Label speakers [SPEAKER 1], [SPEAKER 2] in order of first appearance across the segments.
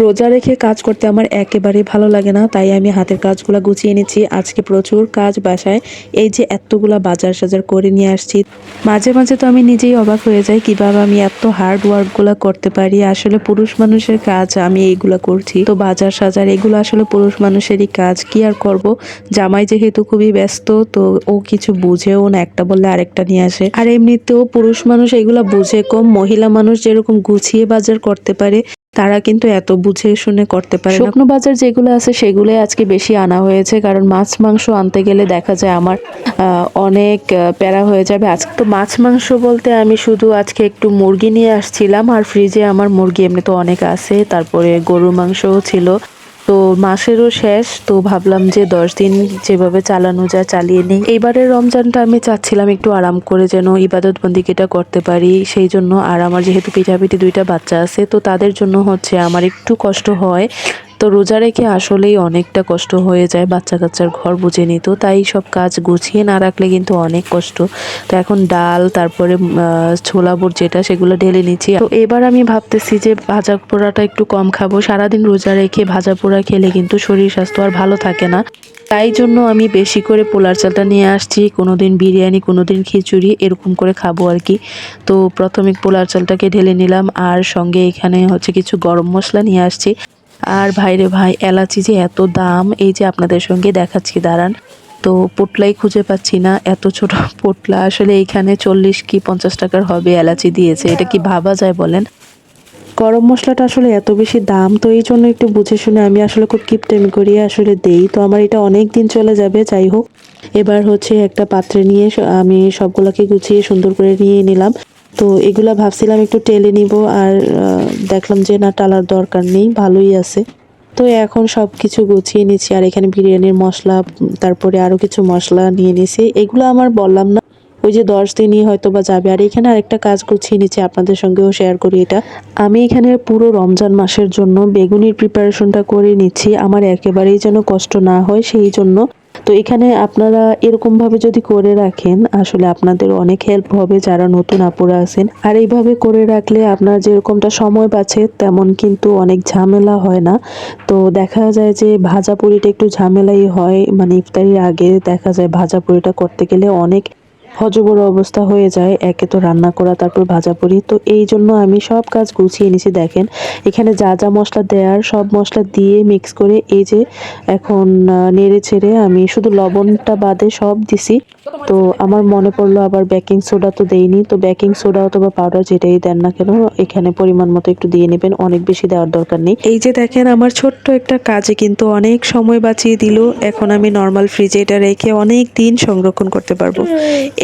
[SPEAKER 1] রোজা রেখে কাজ করতে আমার একেবারে ভালো লাগে না, তাই আমি হাতের কাজগুলো গুছিয়ে নিচ্ছি। আজকে প্রচুর কাজ বাসায়। এই যে এতগুলা বাজার সাজার করে নিয়ে আসছি। মাঝে মাঝে তো আমি নিজেই অবাক হয়ে যাই, কীভাবে আমি এত হার্ড ওয়ার্কগুলো করতে পারি। আসলে পুরুষ মানুষের কাজ, আমি এইগুলো করছি। তো বাজার সাজার, এগুলো আসলে পুরুষ মানুষেরই কাজ। কি আর করব? জামাই যেহেতু খুবই ব্যস্ত, তো ও কিছু বুঝেও না, একটা বললে আরেকটা নিয়ে আসে। আর এমনিতেও পুরুষ মানুষ এগুলা বুঝে কম, মহিলা মানুষ যেরকম গুছিয়ে বাজার করতে পারে তারা কিন্তু এত বুঝে শুনে করতে পারে শুকনো বাজার যেগুলো আছে, সেগুলোই আজকে বেশি আনা হয়েছে, কারণ মাছ, মাংস আনতে গেলে দেখা যায় আমার অনেক প্যারা হয়ে যাবে। আজকে তো মাছ, মাংস বলতে আমি শুধু আজকে একটু মুরগি নিয়ে আসছিলাম, আর ফ্রিজে আমার মুরগি এমনি তো অনেক আছে, তারপরে গরুর মাংসও ছিল। তো মাসেরও শেষ, তো ভাবলাম যে দশ দিন যেভাবে চালানো যায় চালিয়ে নিই। এইবারের রমজানটা আমি চাচ্ছিলাম একটু আরাম করে যেন ইবাদত বন্দিকিটা করতে পারি, সেই জন্য আর আমার যেহেতু পিঠাপিঠি দুইটা বাচ্চা আছে, তো তাদের জন্য হচ্ছে আমার একটু কষ্ট হয়। তো রোজা রেখে আসলেই অনেকটা কষ্ট হয়ে যায় বাচ্চা কাচ্চার ঘর বুঝে নিত। তাই সব কাজ গুছিয়ে না রাখলে কিন্তু অনেক কষ্ট। তো এখন ডাল, তারপরে ছোলা যেটা, সেগুলো ঢেলে নিচ্ছি। তো এবার আমি ভাবতেছি যে ভাজা পোড়াটা একটু কম খাব। সারাদিন রোজা রেখে ভাজা পোড়া খেলে কিন্তু শরীর স্বাস্থ্য আর ভালো থাকে না। তাই জন্য আমি বেশি করে পোলার চালটা নিয়ে আসছি। কোনো দিন বিরিয়ানি কোনো দিন খিচুড়ি, এরকম করে খাব আর কি। তো প্রথমে পোলার চালটাকে ঢেলে নিলাম। আর সঙ্গে এখানে হচ্ছে কিছু গরম মশলা নিয়ে আসছি। আর ভাইরে ভাই, এলাচি যে এত দাম, এই যে আপনাদের সঙ্গে দেখাচ্ছি, দাঁড়ান। তো পোটলাই খুঁজে পাচ্ছি না, এত ছোট পোটলা, আসলে এইখানে চল্লিশ কি পঞ্চাশ টাকার হবে এলাচি দিয়েছে, এটা কি ভাবা যায় বলেন? গরম মশলাটা আসলে এত বেশি দাম, তো এই জন্য একটু বুঝে শুনে আমি আসলে খুব কিপটেমি করিয়ে আসলে দেই। তো আমার এটা অনেক দিন চলে যাবে, যাই হোক। এবার হচ্ছে একটা পাত্রে নিয়ে আমি সবগুলোকে গুছিয়ে সুন্দর করে নিয়ে নিলাম। তো এগুলা ভাবছিলাম একটু টেলে নিব আর দেখলাম যে না, টালার দরকার নেই, ভালোই আছে। তো এখন সব কিছু গুছিয়ে নিচ্ছি আর এখানে বিরিয়ানির মশলা, তারপরে আরও কিছু মশলা নিয়ে নিছি। এগুলো আমার বললাম না, ওই যে দশ দিনই হয়তো বা যাবে। আর এখানে আরেকটা কাজ গুছিয়ে নিচ্ছি, আপনাদের সঙ্গেও শেয়ার করি এটা। আমি এখানে পুরো রমজান মাসের জন্য বেগুনির প্রিপারেশনটা করে নিচ্ছি। আমার একেবারেই যেন কষ্ট না হয় সেই জন্য। তো এখানে আপনারা এরকমভাবে যদি করে রাখেন, আসলে আপনাদের অনেক হেল্প হবে যারা নতুন আপুরা আছেন। আর এইভাবে করে রাখলে আপনার যেরকমটা সময় পাচ্ছে তেমন কিন্তু অনেক ঝামেলা হয় না। তো দেখা যায় যে ভাজা পুরিটা একটু ঝামেলাই হয় মানে ইফতারির আগে দেখা যায় ভাজা পুরিটা করতে গেলে অনেক হজবড় অবস্থা হয়ে যায়, একে তো রান্না করা, তারপর ভাজা পুরি। তো এই জন্য আমি সব কাজ গুছিয়ে নিছি, দেখেন। এখানে যা যা মশলা দেওয়ার সব মশলা দিয়ে মিক্স করে এই যে এখন নেড়ে ছেড়ে আমি শুধু লবণটা বাদে সব দিছি। তো আমার মনে পড়ল আবার বেকিং সোডা তো দেইনি। তো বেকিং সোডা অথবা পাউডার যেটাই দেন না কেন, এখানে পরিমাণ মতো একটু দিয়ে নেবেন, অনেক বেশি দেওয়ার দরকার নেই। এই যে দেখেন, আমার ছোট্ট একটা কাজে কিন্তু অনেক সময় বাঁচিয়ে দিল। এখন আমি নর্মাল ফ্রিজে এটা রেখে অনেক দিন সংরক্ষণ করতে পারব।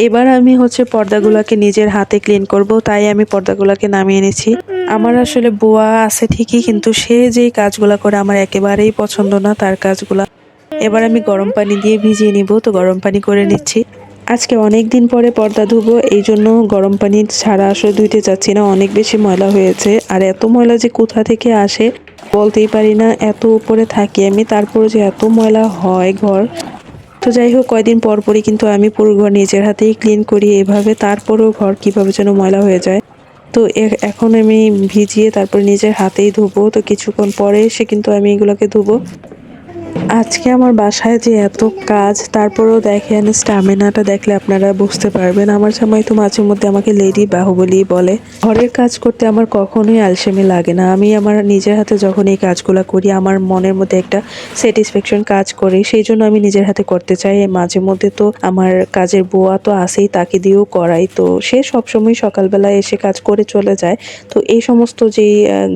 [SPEAKER 1] এবার আমি হচ্ছে পর্দাগুলোকে নিজের হাতে ক্লিন করব, তাই আমি পর্দাগুলোকে নামিয়ে এনেছি। আমার আসলে বুয়া আছে ঠিকই, কিন্তু সে যেই কাজগুলো করে আমার একেবারেই পছন্দ না, তার কাজগুলা। এবার আমি গরম পানি দিয়ে ভিজিয়ে নিব, তো গরম পানি করে নিচ্ছি। আজকে অনেক দিন পরে পর্দা ধুবো, এই জন্য গরম পানি ছাড়া আসলে ধুইতে চাচ্ছি না, অনেক বেশি ময়লা হয়েছে। আর এত ময়লা যে কোথা থেকে আসে বলতেই পারি না, এত উপরে থাকি আমি, তারপরে যে এত ময়লা হয় ঘর যাই হোক, কয়দিন পরপরই কিন্তু আমি পুরো ঘর নিজের হাতেই ক্লিন করি। এভাবে তারপরেও ঘর কীভাবে যেন ময়লা হয়ে যায়। তো এখন আমি ভিজিয়ে তারপর নিজের হাতেই ধুবো। তো কিছুক্ষণ পরে এসে কিন্তু আমি এগুলোকে ধুবো। আজকে আমার বাসায় যে এত কাজ, তারপরেও দেখেন স্টামিনাটা দেখলে আপনারা বুঝতে পারবেন। আমার জামাই তো মাঝে মধ্যে আমাকে লেডি বাহুবলী বলে। ঘরের কাজ করতে আমার কখনোই আলসেমি লাগে না। আমি আমার নিজের হাতে যখন এই কাজগুলো করি, আমার মনের মধ্যে একটা স্যাটিসফ্যাকশন কাজ করে। সেই জন্য আমি নিজের হাতে করতে চাই। মাঝে মধ্যে তো আমার কাজের বুয়া তো আসেই তাকে দিয়েও করাই। তো সে সবসময় সকালবেলা এসে কাজ করে চলে যায়। তো এই সমস্ত যেই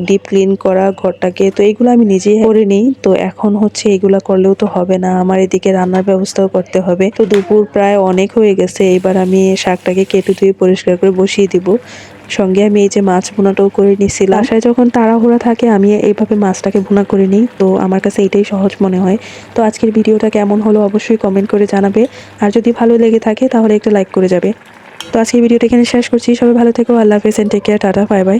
[SPEAKER 1] ডিপ ক্লিন করা ঘরটাকে, তো এইগুলো আমি নিজেই করে নিই। তো এখন হচ্ছে এগুলা করলেও তো হবে না। আমার এদিকে রান্নার ব্যবস্থাও করতে হবে। তো দুপুর প্রায় অনেক হয়ে গেছে। এবার আমি শাকটাকে কেটে ধুয়ে পরিষ্কার করে বসিয়ে দিব। সঙ্গে আমি এই যে মাছ ভুনাটাও করে নিছিলাম। বাসায় যখন তাড়াহুড়া থাকে, আমি এইভাবে মাছটাকে ভুনা করে নিই। তো আমার কাছে এটাই সহজ মনে হয়। তো আজকের ভিডিওটা কেমন হলো অবশ্যই কমেন্ট করে জানাবে। আর যদি ভালো লেগে থাকে, তাহলে একটা লাইক করে যাবে। তো আজকের ভিডিওটা এখানে শেষ করছি। সবাই ভালো থেকো। আল্লাহ হাফেজ। And take care tata. Bye bye